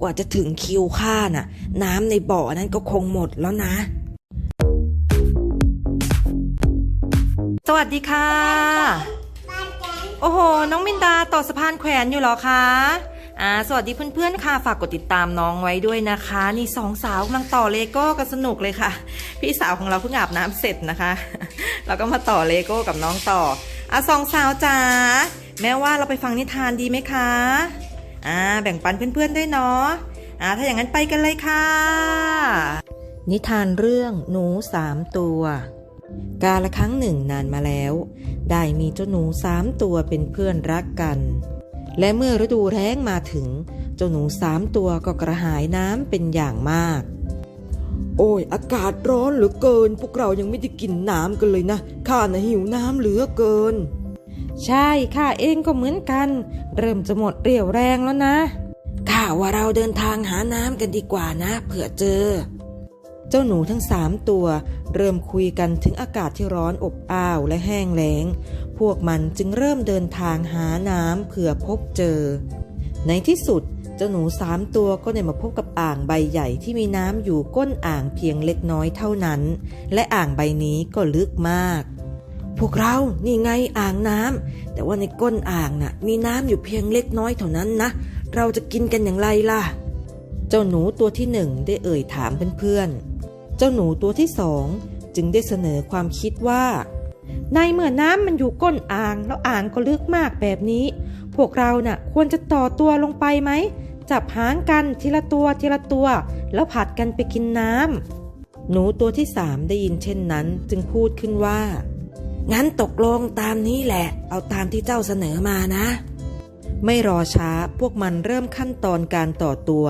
กว่าจะถึงคิวข้าน่ะ น้ำในบ่อนั้นก็คงหมดแล้วนะ สวัสดีค่ะ โอ้โห น้องมินดาต่อสะพานแขวนอยู่เหรอคะอ่าสวัสดีเพื่อนๆค่ะฝากกดติดตามน้องไว้ด้วยนะคะ นี่สองสาวกำลังต่อเลโก้กันสนุกเลยค่ะ พี่สาวของเราเพิ่งอาบน้ำเสร็จนะคะ เราก็มาต่อเลโก้กับน้องต่ออะสองสาวจ๋าแม่ว่าเราไปฟังนิทานดีไหมคะ อ่าแบ่งปันเพื่อนๆด้วยเนาะอ่าถ้าอย่างนั้นไปกันเลยค่ะ นิทานเรื่องหนูสามตัว กาละครั้งหนึ่งนานมาแล้ว ได้มีเจ้าหนูสามตัวเป็นเพื่อนรักกัน และเมื่อฤดูแล้งมาถึง เจ้าหนูสามตัวก็กระหายน้ำเป็นอย่างมาก โอ้ยอากาศร้อนเหลือเกิน พวกเรายังไม่ได้กินน้ำกันเลยนะข้าน่ะหิวน้ำเหลือเกิน ใช่ข้าเองก็เหมือนกัน เริ่มจะหมดเรี่ยวแรงแล้วนะข้าว่าเราเดินทางหาน้ำกันดีกว่านะเผื่อเจอ เจ้าหนูทั้งสามตัว เริ่มคุยกันถึงอากาศที่ร้อนอบอ้าวและแห้งแล้ง พวกมันจึงเริ่มเดินทางหาน้ำเผื่อพบเจอ ในที่สุดเจ้าหนูสามตัวก็ได้มาพบกับอ่างใบใหญ่ที่มีน้ำอยู่ก้นอ่างเพียงเล็กน้อยเท่านั้น และอ่างใบนี้ก็ลึกมาก พวกเรานี่ไงอ่างน้ำแต่ว่าในก้นอ่างน่ะ มีน้ำอยู่เพียงเล็กน้อยเท่านั้นนะ เราจะกินกันอย่างไรล่ะ เจ้าหนูตัวที่หนึ่งได้เอ่ยถามเพื่อนๆ เจ้าหนูตัวที่สองจึงได้เสนอความคิดว่า ในเมื่อน้ำมันอยู่ก้นอ่าง แล้วอ่างก็ลึกมากแบบนี้ พวกเราน่ะควรจะต่อตัวลงไปไหม จับหางกันทีละตัวทีละตัว แล้วผัดกันไปกินน้ำหนูตัวที่สามได้ยินเช่นนั้น จึงพูดขึ้นว่า งั้นตกลงตามนี้แหละ เอาตามที่เจ้าเสนอมานะ ไม่รอช้าพวกมันเริ่มขั้นตอนการต่อตัว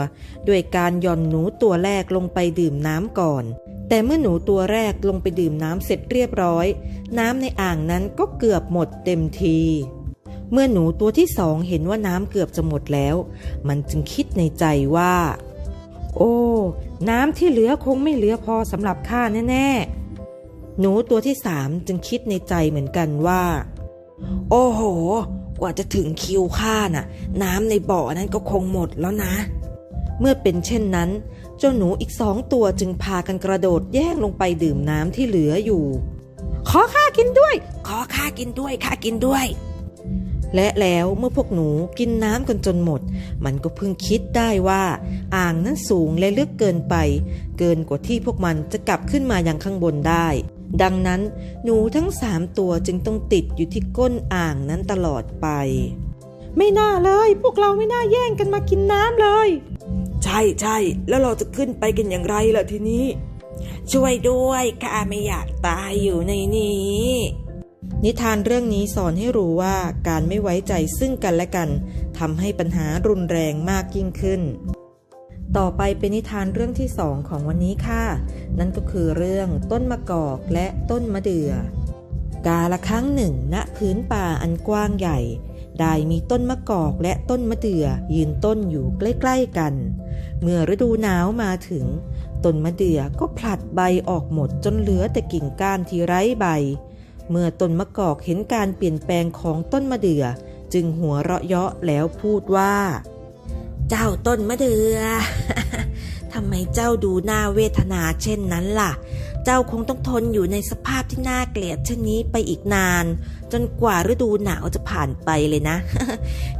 ด้วยการหย่อนหนูตัวแรกลงไปดื่มน้ำก่อน แต่เมื่อหนูตัวแรกลงไปดื่มน้ำเสร็จเรียบร้อย น้ำในอ่างนั้นก็เกือบหมดเต็มทีเมื่อหนูตัวที่สองเห็นว่าน้ำเกือบจะหมดแล้ว มันจึงคิดในใจว่า โอ้ น้ำที่เหลือคงไม่เหลือพอสำหรับข้าแน่ ๆ หนูตัวที่สามจึงคิดในใจเหมือนกันว่า โอ้โห กว่าจะถึงคิวข้าน่ะ น้ำในบ่อนั้นก็คงหมดแล้วนะ เมื่อเป็นเช่นนั้น เจ้าหนูอีกสองตัวจึงพากันกระโดดแย่งลงไปดื่มน้ำที่เหลืออยู่ ขอข้ากินด้วย ขอข้ากินด้วยข้ากินด้วยและแล้วเมื่อพวกหนูกินน้ำกันจนหมด มันก็เพิ่งคิดได้ว่า อ่างนั้นสูงและลึกเกินไป เกินกว่าที่พวกมันจะกลับขึ้นมายังข้างบนได้ ดังนั้นหนูทั้งสามตัวจึงต้องติดอยู่ที่ก้นอ่างนั้นตลอดไป ไม่น่าเลย พวกเราไม่น่าแย่งกันมากินน้ำเลย ใช่ใช่แล้วเราจะขึ้นไปกันอย่างไรล่ะทีนี้ ช่วยด้วยข้าไม่อยากตายอยู่ในนี้ นิทานเรื่องนี้สอนให้รู้ว่าการไม่ไว้ใจซึ่งกันและกันทำให้ปัญหารุนแรงมากยิ่งขึ้น ต่อไปเป็นนิทานเรื่องที่สองของวันนี้ค่ะ นั่นก็คือเรื่องต้นมะกอกและต้นมะเดื่อกาละครั้งหนึ่งณพื้นป่าอันกว้างใหญ่ ได้มีต้นมะกอกและต้นมะเดื่อยืนต้นอยู่ใกล้ๆกัน เมื่อฤดูหนาวมาถึง ต้นมะเดื่อก็ผลัดใบออกหมดจนเหลือแต่กิ่งก้านที่ไร้ใบ เมื่อต้นมะกอกเห็นการเปลี่ยนแปลงของต้นมะเดื่อจึงหัวเราะเยาะแล้วพูดว่า เจ้าต้นมะเดือทำไมเจ้าดูน่าเวทนาเช่นนั้นล่ะ เจ้าคงต้องทนอยู่ในสภาพที่น่าเกลียดเช่นนี้ไปอีกนาน จนกว่าฤดูหนาวจะผ่านไปเลยนะ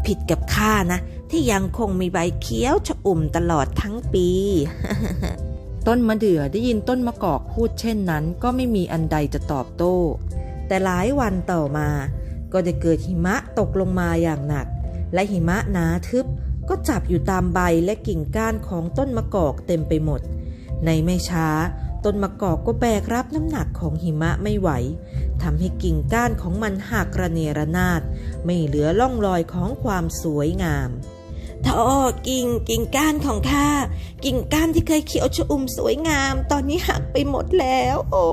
ผิดกับข้านะ ที่ยังคงมีใบเขียวชอุ่มตลอดทั้งปีต้นมะเดื่อได้ยินต้นมะกอกพูดเช่นนั้น ก็ไม่มีอันใดจะตอบโต้ แต่หลายวันต่อมา ก็ได้เกิดหิมะตกลงมาอย่างหนัก และหิมะหนาทึบ ก็จับอยู่ตามใบและกิ่งก้านของต้นมะกอกเต็มไปหมด ในไม่ช้า ต้นมะกอกก็แบกรับน้ำหนักของหิมะไม่ไหวทำให้กิ่งก้านของมันหักระเนระนาด ไม่เหลือล่องรอยของความสวยงามท่อกิ่งกิ่งก้านของข้ากิ่งก้านที่เคยเขียวชอุ่มสวยงาม ตอนนี้หักไปหมดแล้ว โอ้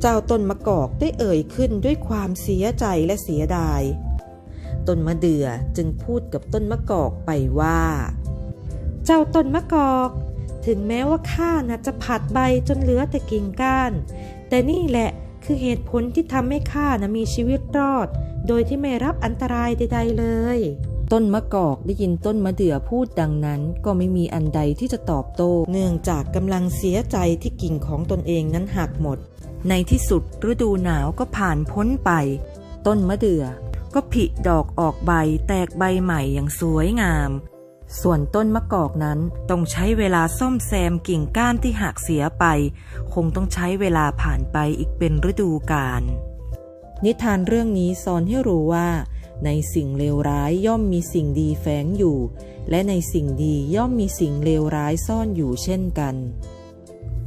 เจ้าต้นมะกอกได้เอ่ยขึ้นด้วยความเสียใจและเสียดาย ต้นมะเดื่อจึงพูดกับต้นมะกอกไปว่า เจ้าต้นมะกอก ถึงแม้ว่าข้านะจะผัดใบจนเหลือแต่กิ่งก้าน แต่นี่แหละคือเหตุผลที่ทำให้ข้านะมีชีวิตรอด โดยที่ไม่รับอันตรายใด ๆ เลย ต้นมะกอกได้ยินต้นมะเดื่อพูดดังนั้น ก็ไม่มีอันใดที่จะตอบโต้ เนื่องจากกำลังเสียใจที่กิ่งของตนเองนั้นหักหมด ในที่สุดฤดูหนาวก็ผ่านพ้นไป ต้นมะเดื่อ ก็ผลิดอกออกใบแตกใบใหม่อย่างสวยงาม ส่วนต้นมะกอกนั้นต้องใช้เวลาซ่อมแซมกิ่งก้านที่หักเสียไป คงต้องใช้เวลาผ่านไปอีกเป็นฤดูกาลนิทานเรื่องนี้สอนให้รู้ว่า ในสิ่งเลวร้ายย่อมมีสิ่งดีแฝงอยู่ และในสิ่งดีย่อมมีสิ่งเลวร้ายซ่อนอยู่เช่นกัน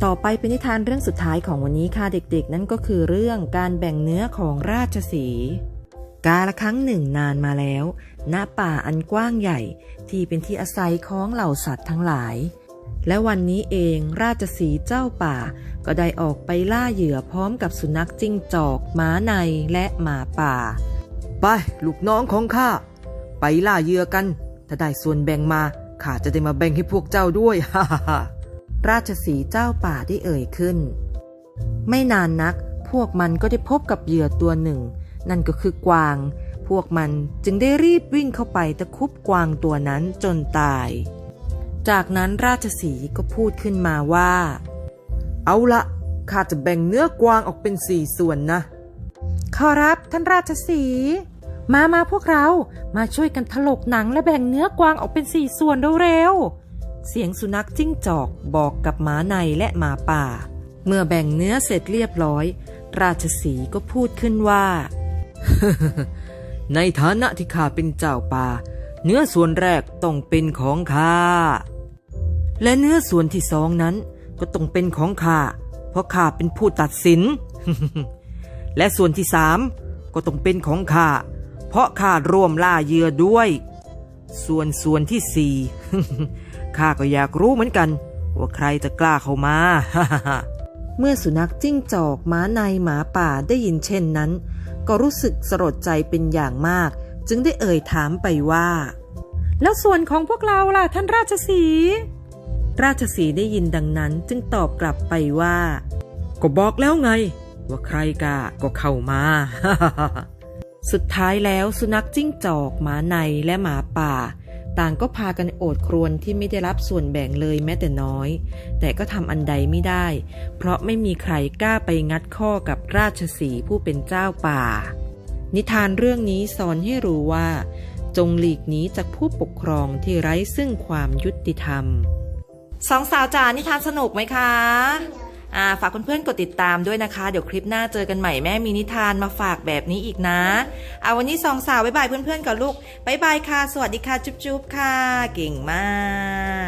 ต่อไปเป็นนิทานเรื่องสุดท้ายของวันนี้ค่ะเด็กๆ นั่นก็คือเรื่องการแบ่งเนื้อของราชสี กาละครั้งหนึ่งนานมาแล้ว ณ ป่าอันกว้างใหญ่ ที่เป็นที่อาศัยของเหล่าสัตว์ทั้งหลาย และวันนี้เองราชสีเจ้าป่า ก็ได้ออกไปล่าเหยื่อพร้อมกับสุนัขจิ้งจอกหมาในและหมาป่า ไป ลูกน้องของข้า ไปล่าเหยื่อกัน ถ้าได้ส่วนแบ่งมาข้าจะได้มาแบ่งให้พวกเจ้าด้วยฮ่าฮ่าฮ่าราชสีเจ้าป่าได้เอ่ยขึ้น ไม่นานนัก พวกมันก็ได้พบกับเหยื่อตัวหนึ่ง นั่นก็คือกวาง พวกมันจึงได้รีบวิ่งเข้าไปตะคุบกวางตัวนั้นจนตาย จากนั้นราชสีห์ก็พูดขึ้นมาว่า เอาละข้าจะแบ่งเนื้อกวางออกเป็นสี่ส่วนนะ ขอรับท่านราชสีห์มามาพวกเรา มาช่วยกันถลกหนังและแบ่งเนื้อกวางออกเป็นสี่ส่วนเร็วๆ เสียงสุนัขจิ้งจอกบอกกับหมาในและหมาป่า เมื่อแบ่งเนื้อเสร็จเรียบร้อย ราชสีห์ก็พูดขึ้นว่า ในฐานะที่ข้าเป็นเจ้าป่า เนื้อส่วนแรกต้องเป็นของข้า และเนื้อส่วนที่สองนั้น ก็ต้องเป็นของข้า เพราะข้าเป็นผู้ตัดสิน และส่วนที่สามก็ต้องเป็นของข้า เพราะข้าร่วมล่าเหยื่อด้วย ส่วนส่วนที่สี่ข้าก็อยากรู้เหมือนกัน ว่าใครจะกล้าเข้ามา เมื่อสุนัขจิ้งจอกหมาในหมาป่าได้ยินเช่นนั้น ก็รู้สึกสลดใจเป็นอย่างมาก จึงได้เอ่ยถามไปว่า แล้วส่วนของพวกเราล่ะท่านราชสีห์ราชสีห์ได้ยินดังนั้นจึงตอบกลับไปว่า ก็บอกแล้วไง ว่าใครกล้าก็เข้ามา สุดท้ายแล้วสุนัขจิ้งจอกหมาในและหมาป่า ต่างก็พากันโอดครวญที่ไม่ได้รับส่วนแบ่งเลยแม้แต่น้อย แต่ก็ทำอันใดไม่ได้ เพราะไม่มีใครกล้าไปงัดข้อกับราชสีห์ผู้เป็นเจ้าป่า นิทานเรื่องนี้สอนให้รู้ว่า จงหลีกหนีจากผู้ปกครองที่ไร้ซึ่งความยุติธรรม สองสาวจ๋านิทานสนุกไหมคะ ฝากเพื่อนๆกดติดตามด้วยนะคะ เดี๋ยวคลิปหน้าเจอกันใหม่แม่มีนิทานมาฝากแบบนี้อีกนะเอาวันนี้สองสาวบ๊ายบายเพื่อนๆกับลูกบ๊ายบายค่ะ สวัสดีค่ะ จุ๊บๆค่ะ เก่งมาก